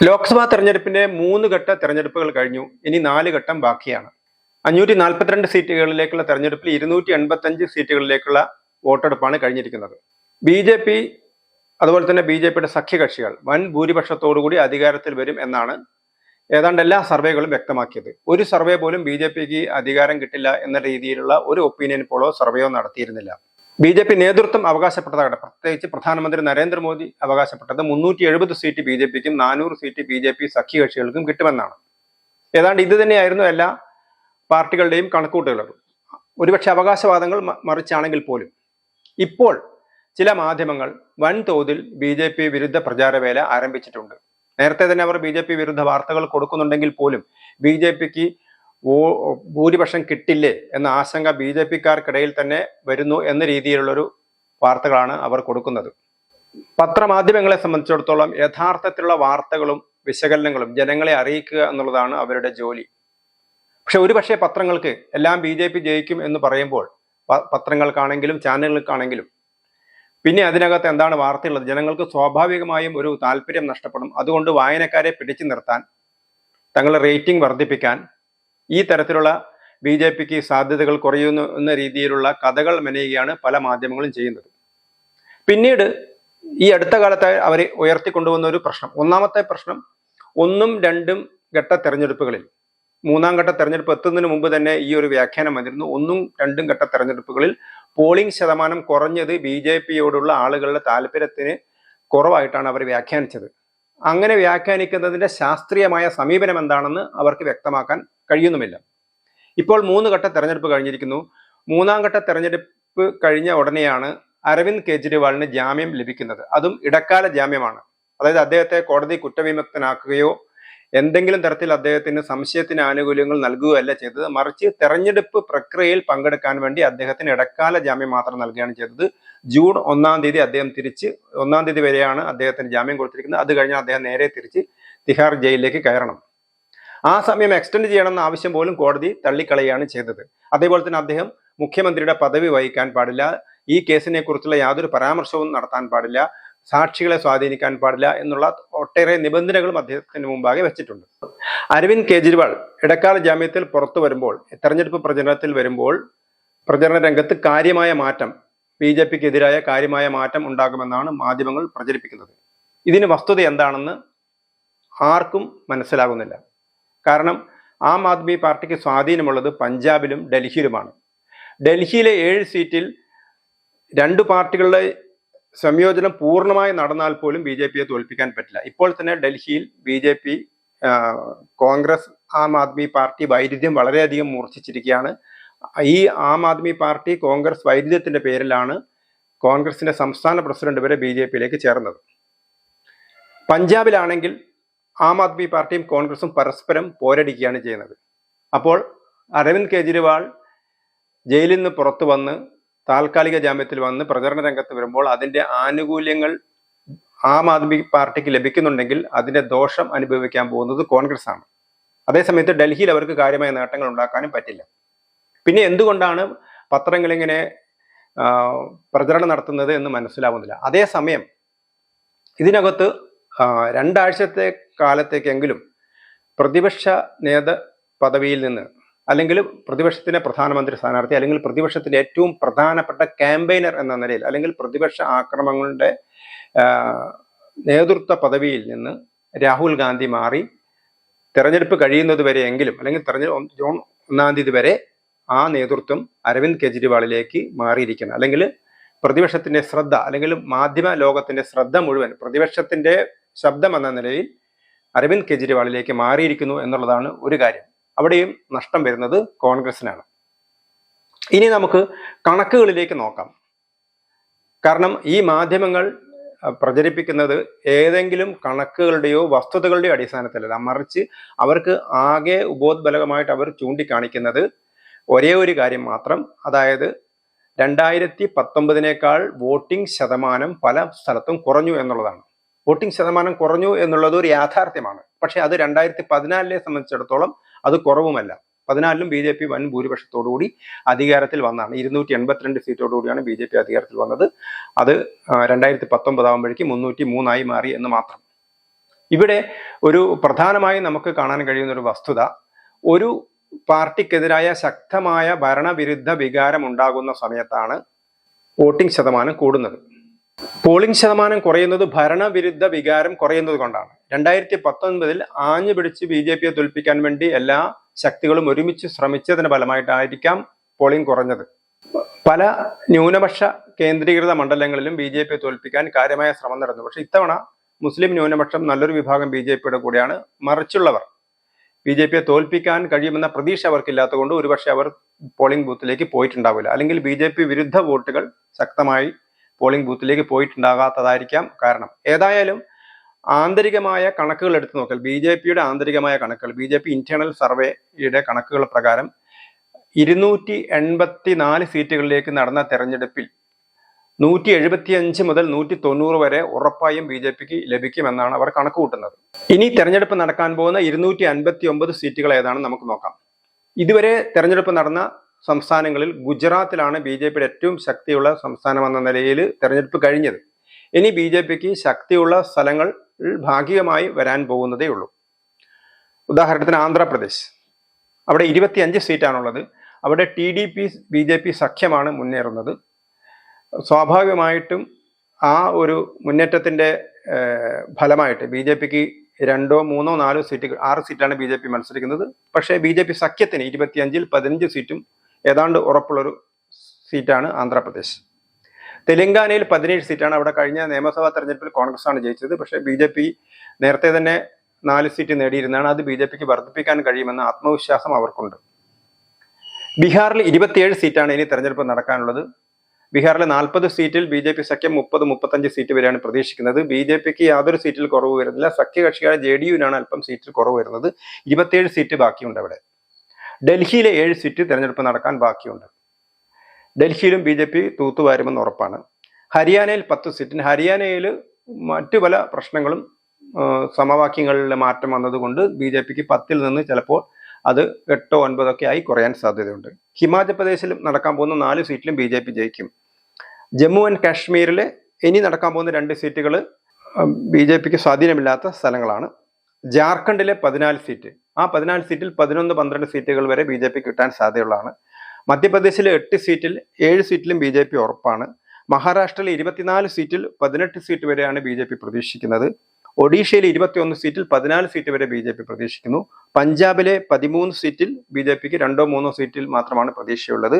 ലോക്സഭാ തെരഞ്ഞെടുപ്പിന്റെ മൂന്ന് ഘട്ട തെരഞ്ഞെടുപ്പുകൾ കഴിഞ്ഞു. ഇനി നാല് ഘട്ടം ബാക്കിയാണ്. അഞ്ഞൂറ്റി നാൽപ്പത്തിരണ്ട് സീറ്റുകളിലേക്കുള്ള തെരഞ്ഞെടുപ്പിൽ ഇരുന്നൂറ്റി എൺപത്തഞ്ച് സീറ്റുകളിലേക്കുള്ള വോട്ടെടുപ്പാണ് കഴിഞ്ഞിരിക്കുന്നത്. ബി ജെ പി അതുപോലെ തന്നെ ബി ജെ പിയുടെ സഖ്യകക്ഷികൾ വൻ ഭൂരിപക്ഷത്തോടുകൂടി അധികാരത്തിൽ വരും എന്നാണ് ഏതാണ്ട് എല്ലാ സർവേകളും വ്യക്തമാക്കിയത്. ഒരു സർവേ പോലും ബി ജെ പിക്ക് അധികാരം കിട്ടില്ല എന്ന രീതിയിലുള്ള ഒരു ഒപ്പീനിയൻ പോളോ സർവേയോ നടത്തിയിരുന്നില്ല. ബി ജെ പി നേതൃത്വം അവകാശപ്പെട്ടതാണ് പ്രത്യേകിച്ച് പ്രധാനമന്ത്രി നരേന്ദ്രമോദി അവകാശപ്പെട്ടത് മുന്നൂറ്റി എഴുപത് സീറ്റ് ബി ജെ പിക്കും നാനൂറ് സീറ്റ് ബി ജെ പി സഖ്യകക്ഷികൾക്കും കിട്ടുമെന്നാണ്. ഏതാണ്ട് ഇത് തന്നെയായിരുന്നു എല്ലാ പാർട്ടികളുടെയും കണക്കൂട്ടുകളും ഒരുപക്ഷെ അവകാശവാദങ്ങൾ മറിച്ചാണെങ്കിൽ പോലും. ഇപ്പോൾ ചില മാധ്യമങ്ങൾ വൻതോതിൽ ബി ജെ പി വിരുദ്ധ പ്രചാരവേല ആരംഭിച്ചിട്ടുണ്ട്. നേരത്തെ തന്നെ അവർ ബി ജെ പി വിരുദ്ധ വാർത്തകൾ കൊടുക്കുന്നുണ്ടെങ്കിൽ പോലും ബി ജെ പിക്ക് ഭൂരിപക്ഷം കിട്ടില്ലേ എന്ന ആശങ്ക ബി ജെ പിക്കാർക്കിടയിൽ തന്നെ വരുന്നു എന്ന രീതിയിലുള്ളൊരു വാർത്തകളാണ് അവർ കൊടുക്കുന്നത്. പത്രമാധ്യമങ്ങളെ സംബന്ധിച്ചിടത്തോളം യഥാർത്ഥത്തിലുള്ള വാർത്തകളും വിശകലനങ്ങളും ജനങ്ങളെ അറിയിക്കുക എന്നുള്ളതാണ് അവരുടെ ജോലി. പക്ഷെ ഒരുപക്ഷെ പത്രങ്ങൾക്ക് എല്ലാം ബി ജെ പി ജയിക്കും എന്ന് പറയുമ്പോൾ പത്രങ്ങൾക്കാണെങ്കിലും ചാനലുകൾക്കാണെങ്കിലും പിന്നെ അതിനകത്ത് എന്താണ് വാർത്തയുള്ളത്? ജനങ്ങൾക്ക് സ്വാഭാവികമായും ഒരു താല്പര്യം നഷ്ടപ്പെടും. അതുകൊണ്ട് വായനക്കാരെ പിടിച്ചു നിർത്താൻ തങ്ങളുടെ റേറ്റിംഗ് വർദ്ധിപ്പിക്കാൻ ഈ തരത്തിലുള്ള ബി ജെ പിക്ക് സാധ്യതകൾ കുറയുന്നു എന്ന രീതിയിലുള്ള കഥകൾ മെനയുകയാണ് പല മാധ്യമങ്ങളും ചെയ്യുന്നത്. പിന്നീട് ഈ അടുത്ത കാലത്ത് അവർ ഉയർത്തിക്കൊണ്ടുവന്ന ഒരു പ്രശ്നം. ഒന്നാമത്തെ പ്രശ്നം ഒന്നും രണ്ടും ഘട്ട തെരഞ്ഞെടുപ്പുകളിൽ. മൂന്നാം ഘട്ട തെരഞ്ഞെടുപ്പ് എത്തുന്നതിന് മുമ്പ് തന്നെ ഈ ഒരു വ്യാഖ്യാനം വന്നിരുന്നു. ഒന്നും രണ്ടും ഘട്ട തെരഞ്ഞെടുപ്പുകളിൽ പോളിംഗ് ശതമാനം കുറഞ്ഞത് ബി ജെ പിയോടുള്ള ആളുകളുടെ താല്പര്യത്തിന് കുറവായിട്ടാണ് അവർ വ്യാഖ്യാനിച്ചത്. അങ്ങനെ വ്യാഖ്യാനിക്കുന്നതിന്റെ ശാസ്ത്രീയമായ സമീപനം എന്താണെന്ന് അവർക്ക് വ്യക്തമാക്കാൻ കഴിയുന്നുമില്ല. ഇപ്പോൾ മൂന്ന് ഘട്ട തെരഞ്ഞെടുപ്പ് കഴിഞ്ഞിരിക്കുന്നു. മൂന്നാം ഘട്ട തെരഞ്ഞെടുപ്പ് കഴിഞ്ഞ ഉടനെയാണ് അരവിന്ദ് കെജ്രിവാളിന് ജാമ്യം ലഭിക്കുന്നത്. അതും ഇടക്കാല ജാമ്യമാണ്. അതായത് അദ്ദേഹത്തെ കോടതി കുറ്റവിമുക്തനാക്കുകയോ എന്തെങ്കിലും തരത്തിൽ അദ്ദേഹത്തിന് സംശയത്തിന് ആനുകൂല്യങ്ങൾ നൽകുകയല്ല ചെയ്തത്. മറിച്ച് തെരഞ്ഞെടുപ്പ് പ്രക്രിയയിൽ പങ്കെടുക്കാൻ വേണ്ടി അദ്ദേഹത്തിന് ഇടക്കാല ജാമ്യം മാത്രം നൽകുകയാണ് ചെയ്തത്. ജൂൺ ഒന്നാം തീയതി അദ്ദേഹം തിരിച്ച് ഒന്നാം തീയതി വരെയാണ് അദ്ദേഹത്തിന് ജാമ്യം കൊടുത്തിരിക്കുന്നത്. അത് കഴിഞ്ഞാൽ അദ്ദേഹം നേരെ തിരിച്ച് തിഹാർ ജയിലിലേക്ക് കയറണം. ആ സമയം എക്സ്റ്റെൻഡ് ചെയ്യണമെന്ന ആവശ്യം പോലും കോടതി തള്ളിക്കളയാണ് ചെയ്തത്. അതേപോലെ തന്നെ അദ്ദേഹം മുഖ്യമന്ത്രിയുടെ പദവി വഹിക്കാൻ പാടില്ല. ഈ കേസിനെ കുറിച്ചുള്ള യാതൊരു പരാമർശവും നടത്താൻ പാടില്ല. സാക്ഷികളെ സ്വാധീനിക്കാൻ പാടില്ല എന്നുള്ള ഒട്ടേറെ നിബന്ധനകളും അദ്ദേഹത്തിന് മുമ്പാകെ വെച്ചിട്ടുണ്ട്. അരവിന്ദ് കെജ്രിവാൾ ഇടക്കാല ജാമ്യത്തിൽ പുറത്തു വരുമ്പോൾ തെരഞ്ഞെടുപ്പ് പ്രചരണത്തിൽ വരുമ്പോൾ പ്രചരണ രംഗത്ത് കാര്യമായ മാറ്റം ബി ജെ പിക്ക് എതിരായ കാര്യമായ മാറ്റം ഉണ്ടാകുമെന്നാണ് മാധ്യമങ്ങൾ പ്രചരിപ്പിക്കുന്നത്. ഇതിന് വസ്തുത എന്താണെന്ന് ആർക്കും മനസ്സിലാകുന്നില്ല. കാരണം ആം ആദ്മി പാർട്ടിക്ക് സ്വാധീനമുള്ളത് പഞ്ചാബിലും ഡൽഹിയിലുമാണ്. ഡൽഹിയിലെ ഏഴ് സീറ്റിൽ രണ്ട് പാർട്ടികളുടെ സംയോജനം പൂർണമായി നടന്നാൽ പോലും ബി ജെ പിയെ തോൽപ്പിക്കാൻ പറ്റില്ല. ഇപ്പോൾ തന്നെ ഡൽഹിയിൽ B J P Congress Aam Aadmi party വൈരുദ്ധ്യം വളരെയധികം മൂർച്ഛിച്ചിരിക്കുകയാണ്. ഈ ആം ആദ്മി പാർട്ടി കോൺഗ്രസ് വൈരുദ്ധ്യത്തിന്റെ പേരിലാണ് കോൺഗ്രസിന്റെ സംസ്ഥാന പ്രസിഡന്റ് വരെ ബി ജെ പിയിലേക്ക് ചേർന്നത്. പഞ്ചാബിലാണെങ്കിൽ ആം ആദ്മി പാർട്ടിയും കോൺഗ്രസും പരസ്പരം പോരടിക്കുകയാണ് ചെയ്യുന്നത്. അപ്പോൾ അരവിന്ദ് കെജ്രിവാൾ ജയിലിൽ നിന്ന് പുറത്തു വന്ന് താൽക്കാലിക ജാമ്യത്തിൽ വന്ന് പ്രചരണ രംഗത്ത് വരുമ്പോൾ അതിന്റെ ആനുകൂല്യങ്ങൾ ആം ആദ്മി പാർട്ടിക്ക് ലഭിക്കുന്നുണ്ടെങ്കിൽ അതിന്റെ ദോഷം അനുഭവിക്കാൻ പോകുന്നത് കോൺഗ്രസ് ആണ് അതേസമയത്ത് ഡൽഹിയിൽ അവർക്ക് കാര്യമായ നേട്ടങ്ങൾ ഉണ്ടാക്കാനും പറ്റില്ല. പിന്നെ എന്തുകൊണ്ടാണ് പത്രങ്ങളിങ്ങനെ പ്രചരണം നടത്തുന്നത് എന്ന് മനസ്സിലാവുന്നില്ല. അതേസമയം ഇതിനകത്ത് രണ്ടാഴ്ചത്തെ കാലത്തേക്കെങ്കിലും പ്രതിപക്ഷ നേത പദവിയിൽ നിന്ന് അല്ലെങ്കിൽ പ്രതിപക്ഷത്തിന്റെ പ്രധാനമന്ത്രി സ്ഥാനാർത്ഥി അല്ലെങ്കിൽ പ്രതിപക്ഷത്തിന്റെ ഏറ്റവും പ്രധാനപ്പെട്ട ക്യാമ്പയിനർ എന്ന നിലയിൽ അല്ലെങ്കിൽ പ്രതിപക്ഷ ആക്രമങ്ങളുടെ നേതൃത്വ പദവിയിൽ നിന്ന് രാഹുൽ ഗാന്ധി മാറി തെരഞ്ഞെടുപ്പ് കഴിയുന്നത് വരെയെങ്കിലും അല്ലെങ്കിൽ തെരഞ്ഞെടുപ്പ് ജൂൺ ഒന്നാം തീയതി വരെ ആ നേതൃത്വം അരവിന്ദ് കെജ്രിവാളിലേക്ക് മാറിയിരിക്കണം അല്ലെങ്കിൽ പ്രതിപക്ഷത്തിന്റെ ശ്രദ്ധ അല്ലെങ്കിൽ മാധ്യമ ലോകത്തിന്റെ ശ്രദ്ധ മുഴുവൻ പ്രതിപക്ഷത്തിന്റെ ശബ്ദം എന്ന നിലയിൽ അരവിന്ദ് കെജ്രിവാളിലേക്ക് മാറിയിരിക്കുന്നു എന്നുള്ളതാണ് ഒരു കാര്യം. അവിടെയും നഷ്ടം വരുന്നത് കോൺഗ്രസിനാണ് ഇനി നമുക്ക് കണക്കുകളിലേക്ക് നോക്കാം. കാരണം ഈ മാധ്യമങ്ങൾ പ്രചരിപ്പിക്കുന്നത് ഏതെങ്കിലും കണക്കുകളുടെയോ വസ്തുതകളുടെയോ അടിസ്ഥാനത്തിലല്ല. മറിച്ച് അവർക്ക് ആകെ ഉപോത്ബലകമായിട്ട് അവർ ചൂണ്ടിക്കാണിക്കുന്നത് ഒരേ ഒരു കാര്യം മാത്രം. അതായത് രണ്ടായിരത്തി പത്തൊമ്പതിനേക്കാൾ വോട്ടിംഗ് ശതമാനം പല സ്ഥലത്തും കുറഞ്ഞു എന്നുള്ളതാണ്. വോട്ടിംഗ് ശതമാനം കുറഞ്ഞു എന്നുള്ളത് ഒരു യാഥാർത്ഥ്യമാണ്. പക്ഷെ അത് രണ്ടായിരത്തി പതിനാലിനെ സംബന്ധിച്ചിടത്തോളം അത് കുറവുമല്ല. പതിനാലിലും ബി ജെ പി വൻ ഭൂരിപക്ഷത്തോടുകൂടി അധികാരത്തിൽ വന്നാണ്. ഇരുന്നൂറ്റി എൺപത്തിരണ്ട് സീറ്റോടുകൂടിയാണ് ബി ജെ പി അധികാരത്തിൽ വന്നത്. അത് രണ്ടായിരത്തി പത്തൊമ്പതാകുമ്പോഴേക്കും മുന്നൂറ്റി മൂന്നായി മാറി എന്ന് മാത്രം. ഇവിടെ ഒരു പ്രധാനമായി നമുക്ക് കാണാൻ കഴിയുന്ന ഒരു വസ്തുത ഒരു പാർട്ടിക്കെതിരായ ശക്തമായ ഭരണവിരുദ്ധ വികാരം ഉണ്ടാകുന്ന സമയത്താണ് വോട്ടിംഗ് ശതമാനം കൂടുന്നത്. പോളിംഗ് ശതമാനം കുറയുന്നത് ഭരണവിരുദ്ധ വികാരം കുറയുന്നത് കൊണ്ടാണ്. രണ്ടായിരത്തി പത്തൊൻപതിൽ ആഞ്ഞു പിടിച്ച് ബി ജെ പിയെ തോൽപ്പിക്കാൻ വേണ്ടി എല്ലാ ശക്തികളും ഒരുമിച്ച് ശ്രമിച്ചതിന് ഫലമായിട്ടായിരിക്കാം പോളിംഗ് കുറഞ്ഞത്. പല ന്യൂനപക്ഷ കേന്ദ്രീകൃത മണ്ഡലങ്ങളിലും ബി ജെ പിയെ തോൽപ്പിക്കാൻ കാര്യമായ ശ്രമം നടന്നു. പക്ഷെ ഇത്തവണ മുസ്ലിം ന്യൂനപക്ഷം നല്ലൊരു വിഭാഗം ബി ജെ പിയുടെ കൂടെയാണ് മറിച്ചുള്ളവർ. ബി ജെ പിയെ തോൽപ്പിക്കാൻ കഴിയുമെന്ന പ്രതീക്ഷ അവർക്കില്ലാത്തതുകൊണ്ട് ഒരുപക്ഷെ അവർ പോളിംഗ് ബൂത്തിലേക്ക് പോയിട്ടുണ്ടാവില്ല. അല്ലെങ്കിൽ ബി ജെ പി വിരുദ്ധ വോട്ടുകൾ ശക്തമായി പോളിംഗ് ബൂത്തിലേക്ക് പോയിട്ടുണ്ടാകാത്തതായിരിക്കാം കാരണം. ഏതായാലും ആന്തരികമായ കണക്കുകൾ എടുത്തു നോക്കൽ ബി ജെ പിയുടെ ആന്തരികമായ കണക്കുകൾ ബി ജെ പി ഇന്റേണൽ സർവേയുടെ കണക്കുകൾ പ്രകാരം ഇരുന്നൂറ്റി എൺപത്തി നാല് സീറ്റുകളിലേക്ക് നടന്ന തെരഞ്ഞെടുപ്പിൽ നൂറ്റി എഴുപത്തി അഞ്ച് മുതൽ നൂറ്റി തൊണ്ണൂറ് വരെ ഉറപ്പായും ബി ജെ പിക്ക് ലഭിക്കുമെന്നാണ് അവർ കണക്ക് കൂട്ടുന്നത്. ഇനി തെരഞ്ഞെടുപ്പ് നടക്കാൻ പോകുന്ന ഇരുന്നൂറ്റി അൻപത്തി ഒമ്പത് സീറ്റുകൾ ഏതാണെന്ന് നമുക്ക് നോക്കാം. ഇതുവരെ തെരഞ്ഞെടുപ്പ് നടന്ന സംസ്ഥാനങ്ങളിൽ ഗുജറാത്തിലാണ് ബി ജെ പിയുടെ ഏറ്റവും ശക്തിയുള്ള സംസ്ഥാനമെന്ന നിലയിൽ തെരഞ്ഞെടുപ്പ് കഴിഞ്ഞത്. ഇനി ബി ജെ പിക്ക് ശക്തിയുള്ള സ്ഥലങ്ങൾ ഭാഗികമായി വരാൻ പോകുന്നതേ ഉള്ളൂ. ഉദാഹരണത്തിന് ആന്ധ്രാപ്രദേശ്. അവിടെ ഇരുപത്തിയഞ്ച് സീറ്റാണുള്ളത്. അവിടെ T D P B J P സഖ്യമാണ് മുന്നേറുന്നത്. സ്വാഭാവികമായിട്ടും ആ ഒരു മുന്നേറ്റത്തിന്റെ ഫലമായിട്ട് ബി ജെ പിക്ക് രണ്ടോ മൂന്നോ നാലോ സീറ്റ് ആറ് സീറ്റാണ് ബി ജെ പി മത്സരിക്കുന്നത്. പക്ഷേ ബി ജെ പി സഖ്യത്തിന് ഇരുപത്തിയഞ്ചിൽ പതിനഞ്ച് സീറ്റും ഏതാണ്ട് ഉറപ്പുള്ളൊരു സീറ്റാണ് ആന്ധ്രാപ്രദേശ്. തെലങ്കാനയിൽ പതിനേഴ് സീറ്റാണ്. അവിടെ കഴിഞ്ഞ നിയമസഭാ തെരഞ്ഞെടുപ്പിൽ കോൺഗ്രസ് ആണ് ജയിച്ചത്. പക്ഷേ ബി ജെ പി നേരത്തെ തന്നെ നാല് സീറ്റ് നേടിയിരുന്നതാണ്. അത് ബി ജെ പിക്ക് വർദ്ധിപ്പിക്കാൻ കഴിയുമെന്ന ആത്മവിശ്വാസം അവർക്കുണ്ട്. ബീഹാറിൽ ഇരുപത്തിയേഴ് സീറ്റാണ് ഇനി തെരഞ്ഞെടുപ്പ് നടക്കാനുള്ളത്. ബീഹാറിലെ നാൽപ്പത് സീറ്റിൽ ബി ജെ പി സഖ്യം മുപ്പത് മുപ്പത്തഞ്ച് സീറ്റ് വരെയാണ് പ്രതീക്ഷിക്കുന്നത്. ബി ജെ പിക്ക് യാതൊരു സീറ്റിൽ കുറവ് വരുന്നില്ല. സഖ്യകക്ഷിയായ ജെ ഡി യുവിനാണ് അല്പം സീറ്റിൽ കുറവ് വരുന്നത്. ഇരുപത്തിയേഴ് സീറ്റ് ബാക്കിയുണ്ട് അവിടെ. ഡൽഹിയിലെ ഏഴ് സീറ്റ് തിരഞ്ഞെടുപ്പ് നടക്കാൻ ബാക്കിയുണ്ട്. ഡൽഹിയിലും ബി ജെ പി തൂത്തുവാരുമെന്ന് ഉറപ്പാണ്. ഹരിയാനയിൽ പത്ത് സീറ്റിന് ഹരിയാനയിൽ മറ്റു പല പ്രശ്നങ്ങളും സമവാക്യങ്ങളിലെ മാറ്റം വന്നതുകൊണ്ട് ബി ജെ പിക്ക് പത്തിൽ നിന്ന് ചിലപ്പോൾ അത് എട്ടോ ഒൻപതൊക്കെ ആയി കുറയാൻ സാധ്യതയുണ്ട്. ഹിമാചൽ പ്രദേശിലും നടക്കാൻ പോകുന്ന നാല് സീറ്റിലും ബി ജെ പി ജയിക്കും. ജമ്മു ആൻഡ് കാശ്മീരിൽ ഇനി നടക്കാൻ പോകുന്ന രണ്ട് സീറ്റുകൾ ബി ജെ പിക്ക് സ്വാധീനമില്ലാത്ത സ്ഥലങ്ങളാണ്. ജാർഖണ്ഡിലെ പതിനാല് സീറ്റ് ആ പതിനാല് സീറ്റിൽ പതിനൊന്ന് പന്ത്രണ്ട് സീറ്റുകൾ വരെ ബി ജെ പി കിട്ടാൻ സാധ്യതയുള്ളതാണ്. മധ്യപ്രദേശിലെ എട്ട് സീറ്റിൽ ഏഴ് സീറ്റിലും ബി ജെ പി ഉറപ്പാണ്. മഹാരാഷ്ട്രയിൽ ഇരുപത്തിനാല് സീറ്റിൽ പതിനെട്ട് സീറ്റ് വരെയാണ് ബി ജെ പി പ്രതീക്ഷിക്കുന്നത്. ഒഡീഷയിലെ ഇരുപത്തിയൊന്ന് സീറ്റിൽ പതിനാല് സീറ്റ് വരെ ബി ജെ പി പ്രതീക്ഷിക്കുന്നു. പഞ്ചാബിലെ പതിമൂന്ന് സീറ്റിൽ ബി ജെ പിക്ക് രണ്ടോ മൂന്നോ സീറ്റിൽ മാത്രമാണ് പ്രതീക്ഷയുള്ളത്.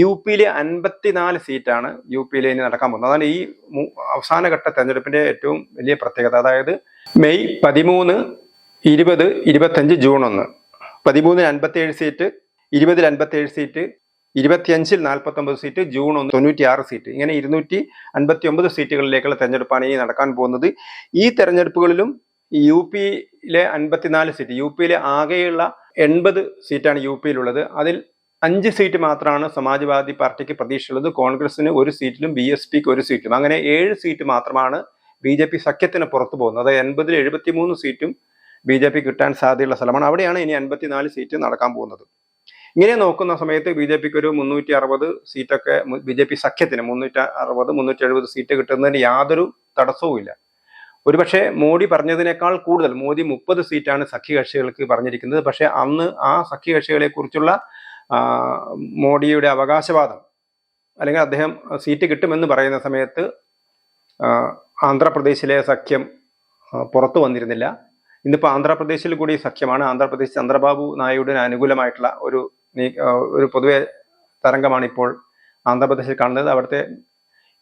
യു പിയിലെ അൻപത്തിനാല് സീറ്റാണ് യു പിയിലെ ഇനി നടക്കാൻ പോകുന്നത്. അതാണ് ഈ അവസാനഘട്ട തെരഞ്ഞെടുപ്പിന്റെ ഏറ്റവും വലിയ പ്രത്യേകത. അതായത് മെയ് പതിമൂന്ന് ഇരുപത് ഇരുപത്തഞ്ച് ജൂൺ ഒന്ന്. പതിമൂന്നിന് അൻപത്തിയേഴ് സീറ്റ് ഇരുപതിൽ അൻപത്തിയേഴ് സീറ്റ് ഇരുപത്തിയഞ്ചിൽ നാൽപ്പത്തൊമ്പത് സീറ്റ് ജൂൺ ഒന്ന് തൊണ്ണൂറ്റി ആറ് സീറ്റ്. ഇങ്ങനെ ഇരുന്നൂറ്റി അൻപത്തി ഒമ്പത് സീറ്റുകളിലേക്കുള്ള തെരഞ്ഞെടുപ്പാണ് ഇനി നടക്കാൻ പോകുന്നത്. ഈ തെരഞ്ഞെടുപ്പുകളിലും യു പിയിലെ അൻപത്തിനാല് സീറ്റ് യു പിയിലെ ആകെയുള്ള എൺപത് സീറ്റാണ് യു പിയിലുള്ളത്. അതിൽ അഞ്ച് സീറ്റ് മാത്രമാണ് സമാജ്വാദി പാർട്ടിക്ക് പ്രതീക്ഷയുള്ളത്. കോൺഗ്രസിന് ഒരു സീറ്റിലും ബി എസ് പിക്ക് ഒരു സീറ്റും അങ്ങനെ ഏഴ് സീറ്റ് മാത്രമാണ് ബി ജെ പി സഖ്യത്തിന് പുറത്തു പോകുന്നത്. അതായത് എൺപതിൽ എഴുപത്തി മൂന്ന് സീറ്റും ബി ജെ പി കിട്ടാൻ സാധ്യതയുള്ള സ്ഥലമാണ്. അവിടെയാണ് ഇനി അൻപത്തിനാല് സീറ്റ് നടക്കാൻ പോകുന്നത്. ഇങ്ങനെ നോക്കുന്ന സമയത്ത് ബി ജെ പിക്ക് ഒരു മുന്നൂറ്റി അറുപത് സീറ്റൊക്കെ ബി ജെ പി സഖ്യത്തിന് മുന്നൂറ്റി അറുപത് മുന്നൂറ്റി എഴുപത് സീറ്റ് കിട്ടുന്നതിന് യാതൊരു തടസ്സവുമില്ല. ഒരുപക്ഷെ മോഡി പറഞ്ഞതിനേക്കാൾ കൂടുതൽ മോദി മുപ്പത് സീറ്റാണ് സഖ്യകക്ഷികൾക്ക് പറഞ്ഞിരിക്കുന്നത്. പക്ഷെ അന്ന് ആ സഖ്യകക്ഷികളെ കുറിച്ചുള്ള മോഡിയുടെ അവകാശവാദം അല്ലെങ്കിൽ അദ്ദേഹം സീറ്റ് കിട്ടുമെന്ന് പറയുന്ന സമയത്ത് ആന്ധ്രാപ്രദേശിലെ സഖ്യം പുറത്തു വന്നിരുന്നില്ല. ഇന്നിപ്പോൾ ആന്ധ്രാപ്രദേശിൽ കൂടി സഖ്യമാണ്. ആന്ധ്രാപ്രദേശ് ചന്ദ്രബാബു നായിഡുവിന് അനുകൂലമായിട്ടുള്ള ഒരു ഒരു പൊതുവെ തരംഗമാണ് ഇപ്പോൾ ആന്ധ്രാപ്രദേശിൽ കാണുന്നത്. അവിടുത്തെ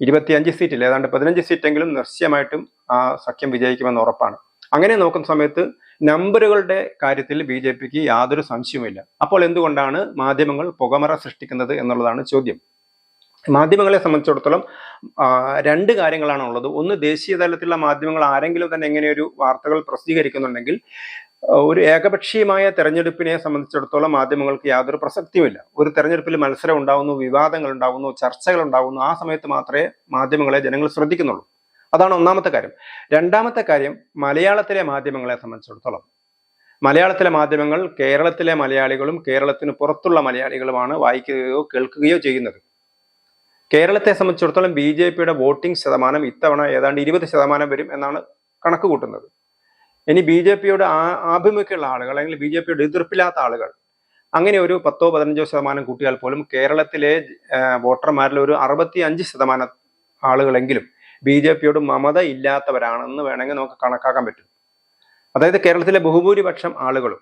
ഇരുപത്തിയഞ്ച് സീറ്റിൽ ഏതാണ്ട് പതിനഞ്ച് സീറ്റെങ്കിലും നിശ്ചയമായിട്ടും ആ സഖ്യം വിജയിക്കുമെന്ന് ഉറപ്പാണ്. അങ്ങനെ നോക്കുന്ന സമയത്ത് നമ്പറുകളുടെ കാര്യത്തിൽ ബി ജെ പിക്ക് യാതൊരു സംശയവുമില്ല. അപ്പോൾ എന്തുകൊണ്ടാണ് മാധ്യമങ്ങൾ പുകമറ സൃഷ്ടിക്കുന്നത് എന്നുള്ളതാണ് ചോദ്യം. മാധ്യമങ്ങളെ സംബന്ധിച്ചിടത്തോളം രണ്ട് കാര്യങ്ങളാണ് ഉള്ളത് ഒന്ന് ദേശീയ തലത്തിലുള്ള മാധ്യമങ്ങൾ ആരെങ്കിലും തന്നെ എങ്ങനെയൊരു വാർത്തകൾ പ്രസിദ്ധീകരിക്കുന്നുണ്ടെങ്കിൽ ഒരു ഏകപക്ഷീയമായ തെരഞ്ഞെടുപ്പിനെ സംബന്ധിച്ചിടത്തോളം മാധ്യമങ്ങൾക്ക് യാതൊരു പ്രസക്തിയുമില്ല. ഒരു തെരഞ്ഞെടുപ്പിൽ മത്സരം ഉണ്ടാവുന്നു വിവാദങ്ങൾ ഉണ്ടാവുന്നു ചർച്ചകൾ ഉണ്ടാവുന്നു ആ സമയത്ത് മാത്രമേ മാധ്യമങ്ങളെ ജനങ്ങൾ ശ്രദ്ധിക്കുന്നുള്ളൂ. അതാണ് ഒന്നാമത്തെ കാര്യം. രണ്ടാമത്തെ കാര്യം മലയാളത്തിലെ മാധ്യമങ്ങളെ സംബന്ധിച്ചിടത്തോളം. മലയാളത്തിലെ മാധ്യമങ്ങൾ കേരളത്തിലെ മലയാളികളും കേരളത്തിന് പുറത്തുള്ള മലയാളികളുമാണ് വായിക്കുകയോ കേൾക്കുകയോ ചെയ്യുന്നത്. കേരളത്തെ സംബന്ധിച്ചിടത്തോളം ബി ജെ പിയുടെ വോട്ടിംഗ് ശതമാനം ഇത്തവണ ഏതാണ്ട് ഇരുപത് ശതമാനം വരും എന്നാണ് കണക്ക് കൂട്ടുന്നത് ഇനി ബി ജെ പിയോട് ആഭിമുഖ്യമുള്ള ആളുകൾ അല്ലെങ്കിൽ ബി ജെ പിയുടെ എതിർപ്പില്ലാത്ത ആളുകൾ അങ്ങനെ ഒരു പത്തോ പതിനഞ്ചോ ശതമാനം കൂട്ടിയാൽ പോലും കേരളത്തിലെ വോട്ടർമാരിൽ ഒരു അറുപത്തി അഞ്ച് ശതമാനം ആളുകളെങ്കിലും ബി ജെ പിയോട് മമത ഇല്ലാത്തവരാണെന്ന് വേണമെങ്കിൽ നമുക്ക് കണക്കാക്കാൻ പറ്റും. അതായത് കേരളത്തിലെ ബഹുഭൂരിപക്ഷം ആളുകളും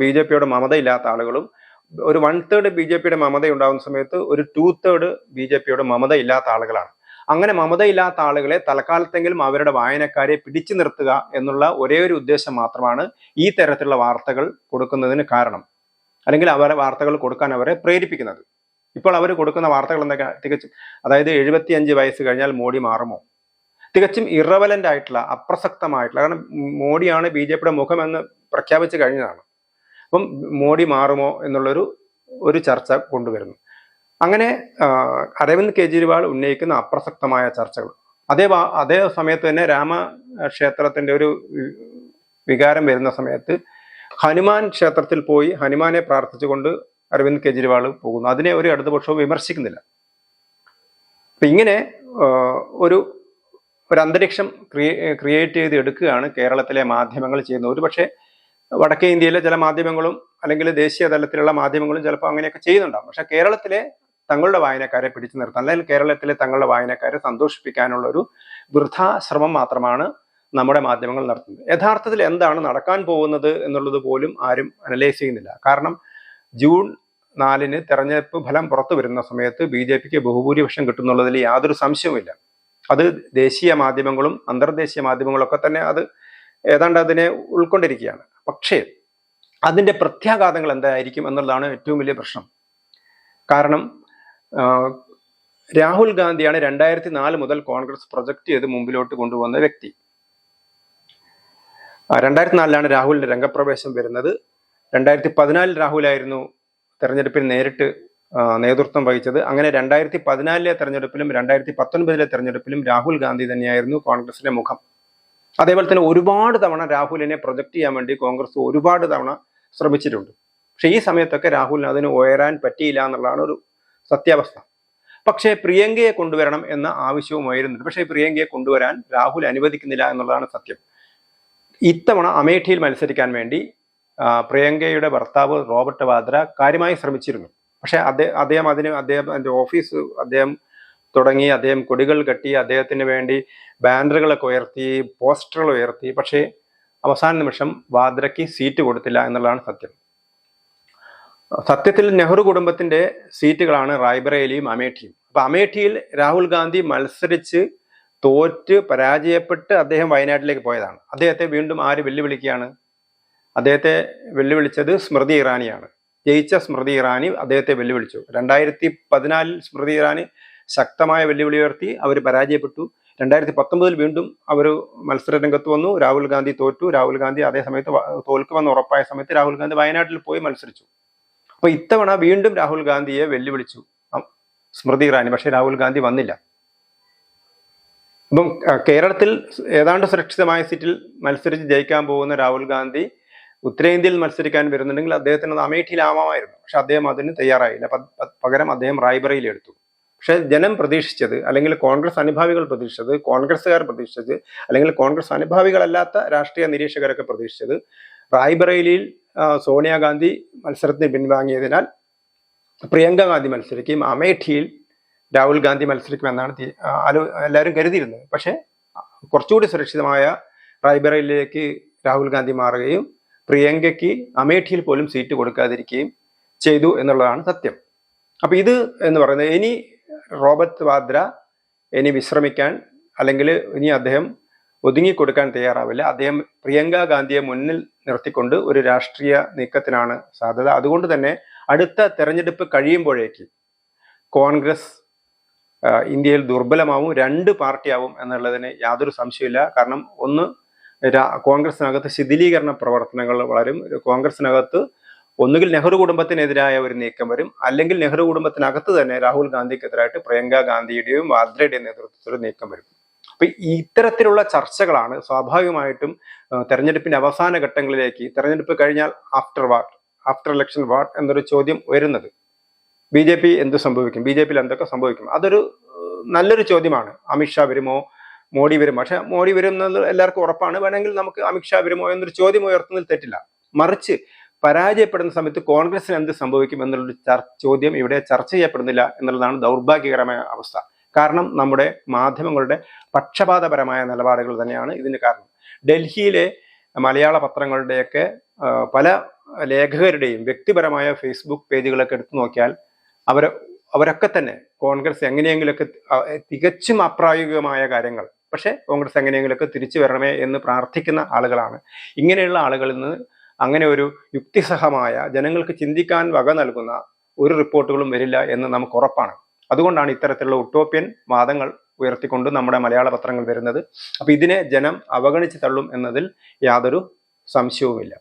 ബി ജെ പിയോട് മമത ഇല്ലാത്ത ആളുകളും ഒരു വൺ തേർഡ് ബി ജെ പിയുടെ മമത ഉണ്ടാകുന്ന സമയത്ത് ഒരു ടു തേർഡ് ബി ജെ പിയുടെ മമത ഇല്ലാത്ത ആളുകളാണ്. അങ്ങനെ മമതയില്ലാത്ത ആളുകളെ തൽക്കാലത്തെങ്കിലും അവരുടെ വായനക്കാരെ പിടിച്ചു നിർത്തുക എന്നുള്ള ഒരേ ഒരു ഉദ്ദേശം മാത്രമാണ് ഈ തരത്തിലുള്ള വാർത്തകൾ കൊടുക്കുന്നതിന് കാരണം. അല്ലെങ്കിൽ അവരെ വാർത്തകൾ കൊടുക്കാൻ അവരെ പ്രേരിപ്പിക്കുന്നത്. ഇപ്പോൾ അവർ കൊടുക്കുന്ന വാർത്തകൾ എന്തൊക്കെ? തികച്ചും അതായത് എഴുപത്തിയഞ്ച് വയസ്സ് കഴിഞ്ഞാൽ മോഡി മാറുമോ? തികച്ചും ഇറവലന്റ് ആയിട്ടുള്ള അപ്രസക്തമായിട്ടുള്ള കാരണം മോഡിയാണ് ബി ജെ പിയുടെ മുഖമെന്ന് പ്രഖ്യാപിച്ചു കഴിഞ്ഞതാണ്. അപ്പം മോഡി മാറുമോ എന്നുള്ളൊരു ഒരു ചർച്ച കൊണ്ടുവരുന്നു. അങ്ങനെ അരവിന്ദ് കെജ്രിവാൾ ഉന്നയിക്കുന്ന അപ്രസക്തമായ ചർച്ചകൾ. അതേ അതേ സമയത്ത് തന്നെ രാമ ക്ഷേത്രത്തിന്റെ ഒരു വികാരം വരുന്ന സമയത്ത് ഹനുമാൻ ക്ഷേത്രത്തിൽ പോയി ഹനുമാനെ പ്രാർത്ഥിച്ചുകൊണ്ട് അരവിന്ദ് കെജ്രിവാൾ പോകുന്നു. അതിനെ ഒരു ഇടതുപക്ഷവും വിമർശിക്കുന്നില്ല. അപ്പം ഇങ്ങനെ ഒരു ഒരു അന്തരീക്ഷം ക്രിയേ ക്രിയേറ്റ് ചെയ്ത് എടുക്കുകയാണ് കേരളത്തിലെ മാധ്യമങ്ങൾ ചെയ്യുന്നത്. ഒരു പക്ഷേ വടക്കേ ഇന്ത്യയിലെ ചില മാധ്യമങ്ങളും അല്ലെങ്കിൽ ദേശീയ തലത്തിലുള്ള മാധ്യമങ്ങളും ചിലപ്പോൾ അങ്ങനെയൊക്കെ ചെയ്യുന്നുണ്ടാവും. പക്ഷെ കേരളത്തിലെ തങ്ങളുടെ വായനക്കാരെ പിടിച്ചു നിർത്താൻ അല്ലെങ്കിൽ കേരളത്തിലെ തങ്ങളുടെ വായനക്കാരെ സന്തോഷിപ്പിക്കാനുള്ള ഒരു വൃഥാ ശ്രമം മാത്രമാണ് നമ്മുടെ മാധ്യമങ്ങൾ നടത്തുന്നത്. യഥാർത്ഥത്തിൽ എന്താണ് നടക്കാൻ പോകുന്നത് എന്നുള്ളത് പോലും ആരും അനലൈസ് ചെയ്യുന്നില്ല. കാരണം ജൂൺ നാലിന് തെരഞ്ഞെടുപ്പ് ഫലം പുറത്തു വരുന്ന സമയത്ത് ബി ജെ പിക്ക് ബഹുഭൂരിപക്ഷം കിട്ടുന്നുള്ളതിൽ യാതൊരു സംശയവുമില്ല. അത് ദേശീയ മാധ്യമങ്ങളും അന്തർദേശീയ മാധ്യമങ്ങളൊക്കെ തന്നെ അത് ഏതാണ്ട് അതിനെ ഉൾക്കൊണ്ടിരിക്കുകയാണ്. പക്ഷേ അതിന്റെ പ്രത്യാഘാതങ്ങൾ എന്തായിരിക്കും എന്നുള്ളതാണ് ഏറ്റവും വലിയ പ്രശ്നം. കാരണം രാഹുൽ ഗാന്ധിയാണ് രണ്ടായിരത്തി നാല് മുതൽ കോൺഗ്രസ് പ്രൊജക്ട് ചെയ്ത് മുമ്പിലോട്ട് കൊണ്ടുവന്ന വ്യക്തി. രണ്ടായിരത്തി നാലിലാണ് രാഹുലിന്റെ രംഗപ്രവേശം വരുന്നത്. രണ്ടായിരത്തി പതിനാലിൽ രാഹുലായിരുന്നു തെരഞ്ഞെടുപ്പിൽ നേരിട്ട് നേതൃത്വം വഹിച്ചത്. അങ്ങനെ രണ്ടായിരത്തി പതിനാലിലെ തെരഞ്ഞെടുപ്പിലും രണ്ടായിരത്തി പത്തൊൻപതിലെ തെരഞ്ഞെടുപ്പിലും രാഹുൽ ഗാന്ധി തന്നെയായിരുന്നു കോൺഗ്രസിന്റെ മുഖം. അതേപോലെ തന്നെ ഒരുപാട് തവണ രാഹുലിനെ പ്രൊജക്ട് ചെയ്യാൻ വേണ്ടി കോൺഗ്രസ് ഒരുപാട് തവണ ശ്രമിച്ചിട്ടുണ്ട്. പക്ഷെ ഈ സമയത്തൊക്കെ രാഹുലിന് അതിന് ഉയരാൻ പറ്റിയില്ല എന്നുള്ളതാണ് ഒരു സത്യാവസ്ഥ. പക്ഷേ പ്രിയങ്കയെ കൊണ്ടുവരണം എന്ന ആവശ്യവും ഉയരുന്നുണ്ട്. പക്ഷേ പ്രിയങ്കയെ കൊണ്ടുവരാൻ രാഹുൽ അനുവദിക്കുന്നില്ല എന്നുള്ളതാണ് സത്യം. ഇത്തവണ അമേഠിയിൽ മത്സരിക്കാൻ വേണ്ടി പ്രിയങ്കയുടെ ഭർത്താവ് റോബർട്ട് വാദ്ര കാര്യമായി ശ്രമിച്ചിരുന്നു. പക്ഷേ അദ്ദേഹം അതിന് അദ്ദേഹം ഓഫീസ് അദ്ദേഹം തുടങ്ങി അദ്ദേഹം കൊടികൾ കെട്ടി അദ്ദേഹത്തിന് വേണ്ടി ബാനറുകളൊക്കെ ഉയർത്തി പോസ്റ്ററുകൾ ഉയർത്തി. പക്ഷേ അവസാന നിമിഷം വാദ്രയ്ക്ക് സീറ്റ് കൊടുത്തില്ല എന്നുള്ളതാണ് സത്യം. സത്യത്തിൽ നെഹ്റു കുടുംബത്തിന്റെ സീറ്റുകളാണ് റായ്ബറേലിയും അമേഠിയും. അപ്പൊ അമേഠിയിൽ രാഹുൽ ഗാന്ധി മത്സരിച്ച് തോറ്റ് പരാജയപ്പെട്ട് അദ്ദേഹം വയനാട്ടിലേക്ക് പോയതാണ്. അദ്ദേഹത്തെ വീണ്ടും ആര് വെല്ലുവിളിക്കുകയാണ്? അദ്ദേഹത്തെ വെല്ലുവിളിച്ചത് സ്മൃതി ഇറാനിയാണ്. ജയിച്ച സ്മൃതി ഇറാനി അദ്ദേഹത്തെ വെല്ലുവിളിച്ചു. രണ്ടായിരത്തി പതിനാലിൽ സ്മൃതി ഇറാനി ശക്തമായ വെല്ലുവിളി ഉയർത്തി അവർ പരാജയപ്പെട്ടു. രണ്ടായിരത്തി പത്തൊമ്പതിൽ വീണ്ടും അവർ മത്സര രംഗത്ത് വന്നു. രാഹുൽ ഗാന്ധി തോറ്റു. രാഹുൽ ഗാന്ധി അതേ സമയത്ത് തോൽക്കുമെന്ന് ഉറപ്പായ സമയത്ത് രാഹുൽ ഗാന്ധി വയനാട്ടിൽ പോയി മത്സരിച്ചു. അപ്പൊ ഇത്തവണ വീണ്ടും രാഹുൽ ഗാന്ധിയെ വെല്ലുവിളിച്ചു. സ്മൃതി ഇറാനി. പക്ഷെ രാഹുൽ ഗാന്ധി വന്നില്ല. അപ്പം കേരളത്തിൽ ഏതാണ്ട് സുരക്ഷിതമായ സീറ്റിൽ മത്സരിച്ച് ജയിക്കാൻ പോകുന്ന രാഹുൽ ഗാന്ധി ഉത്തരേന്ത്യയിൽ മത്സരിക്കാൻ വരുന്നുണ്ടെങ്കിൽ അദ്ദേഹത്തിന് അത് അമേഠിയിലാവാമായിരുന്നു പക്ഷെ അദ്ദേഹം അതിന് തയ്യാറായില്ല. പകരം അദ്ദേഹം റായ്ബറയിൽ എടുത്തു. പക്ഷെ ജനം പ്രതീക്ഷിച്ചത് അല്ലെങ്കിൽ കോൺഗ്രസ് അനുഭാവികൾ പ്രതീക്ഷിച്ചത് കോൺഗ്രസ്സുകാർ പ്രതീക്ഷിച്ചത് അല്ലെങ്കിൽ കോൺഗ്രസ് അനുഭാവികളല്ലാത്ത രാഷ്ട്രീയ നിരീക്ഷകരൊക്കെ പ്രതീക്ഷിച്ചത് റായ്ബറേലിയിൽ സോണിയാഗാന്ധി മത്സരത്തിന് പിൻവാങ്ങിയതിനാൽ പ്രിയങ്ക ഗാന്ധി മത്സരിക്കും അമേഠിയിൽ രാഹുൽ ഗാന്ധി മത്സരിക്കുമെന്നാണ് എന്നാണ് എല്ലാവരും കരുതിയിരുന്നത്. പക്ഷേ കുറച്ചുകൂടി സുരക്ഷിതമായ റായ്ബറയിലേക്ക് രാഹുൽ ഗാന്ധി മാറുകയും പ്രിയങ്കയ്ക്ക് അമേഠിയിൽ പോലും സീറ്റ് കൊടുക്കാതിരിക്കുകയും ചെയ്തു എന്നുള്ളതാണ് സത്യം. അപ്പോൾ ഇത് എന്ന് പറയുന്നത് ഇനി റോബർട്ട് വാദ്ര ഇനി വിശ്രമിക്കാൻ അല്ലെങ്കിൽ ഇനി അദ്ദേഹം ഒതുങ്ങിക്കൊടുക്കാൻ തയ്യാറാവില്ല. അദ്ദേഹം പ്രിയങ്ക ഗാന്ധിയെ മുന്നിൽ നിർത്തിക്കൊണ്ട് ഒരു രാഷ്ട്രീയ നീക്കത്തിനാണ് സാധ്യത. അതുകൊണ്ട് തന്നെ അടുത്ത തെരഞ്ഞെടുപ്പ് കഴിയുമ്പോഴേക്ക് കോൺഗ്രസ് ഇന്ത്യയിൽ ദുർബലമാവും രണ്ട് പാർട്ടിയാവും എന്നുള്ളതിന് യാതൊരു സംശയമില്ല കാരണം ഒന്ന് കോൺഗ്രസിനകത്ത് ശിഥിലീകരണ പ്രവർത്തനങ്ങൾ വളരും. കോൺഗ്രസിനകത്ത് ഒന്നുകിൽ നെഹ്റു കുടുംബത്തിനെതിരായ ഒരു നീക്കം വരും അല്ലെങ്കിൽ നെഹ്റു കുടുംബത്തിനകത്ത് തന്നെ രാഹുൽ ഗാന്ധിക്കെതിരായിട്ട് പ്രിയങ്ക ഗാന്ധിയുടെയും വാദ്രയുടെയും നേതൃത്വത്തിൽ നീക്കം വരും. അപ്പൊ ഇത്തരത്തിലുള്ള ചർച്ചകളാണ് സ്വാഭാവികമായിട്ടും തെരഞ്ഞെടുപ്പിന്റെ അവസാന ഘട്ടങ്ങളിലേക്ക് തെരഞ്ഞെടുപ്പ് കഴിഞ്ഞാൽ after what after election what എന്നൊരു ചോദ്യം ഉയരുന്നത് ബി ജെ പി എന്ത് സംഭവിക്കും? ബി ജെ പിയിൽ എന്തൊക്കെ സംഭവിക്കും? അതൊരു നല്ലൊരു ചോദ്യമാണ്. അമിത്ഷാ വരുമോ? മോഡി വരും പക്ഷെ മോഡി വരും എന്നത് എല്ലാവർക്കും ഉറപ്പാണ്. വേണമെങ്കിൽ നമുക്ക് അമിത്ഷാ വരുമോ എന്നൊരു ചോദ്യം ഉയർത്തുന്നതിൽ തെറ്റില്ല. മറിച്ച് പരാജയപ്പെടുന്ന സമയത്ത് കോൺഗ്രസിന് എന്ത് സംഭവിക്കും എന്നുള്ളൊരു ചോദ്യം ഇവിടെ ചർച്ച ചെയ്യപ്പെടുന്നില്ല എന്നുള്ളതാണ് ദൗർഭാഗ്യകരമായ അവസ്ഥ. കാരണം നമ്മുടെ മാധ്യമങ്ങളുടെ പക്ഷപാതപരമായ നിലപാടുകൾ തന്നെയാണ് ഇതിന് കാരണം. ഡൽഹിയിലെ മലയാള പത്രങ്ങളുടെയൊക്കെ പല ലേഖകരുടെയും വ്യക്തിപരമായ ഫേസ്ബുക്ക് പേജുകളൊക്കെ എടുത്തു നോക്കിയാൽ അവർ അവരൊക്കെ തന്നെ കോൺഗ്രസ് എങ്ങനെയെങ്കിലുമൊക്കെ തികച്ചും അപ്രായോഗികമായ കാര്യങ്ങൾ. പക്ഷേ കോൺഗ്രസ് എങ്ങനെയെങ്കിലുമൊക്കെ തിരിച്ചു വരണമേ എന്ന് പ്രാർത്ഥിക്കുന്ന ആളുകളാണ്. ഇങ്ങനെയുള്ള ആളുകളിൽ നിന്ന് അങ്ങനെ ഒരു യുക്തിസഹമായ ജനങ്ങൾക്ക് ചിന്തിക്കാൻ വക നൽകുന്ന ഒരു റിപ്പോർട്ടുകളും വരില്ല എന്ന് നമുക്ക് ഉറപ്പാണ്. അതുകൊണ്ടാണ് ഇത്തരത്തിലുള്ള ഒട്ടോപ്യൻ വാദങ്ങൾ ഉയർത്തിക്കൊണ്ട് നമ്മുടെ മലയാള പത്രങ്ങൾ വരുന്നത്. അപ്പൊ ഇതിനെ ജനം അവഗണിച്ച് തള്ളും എന്നതിൽ യാതൊരു സംശയവുമില്ല.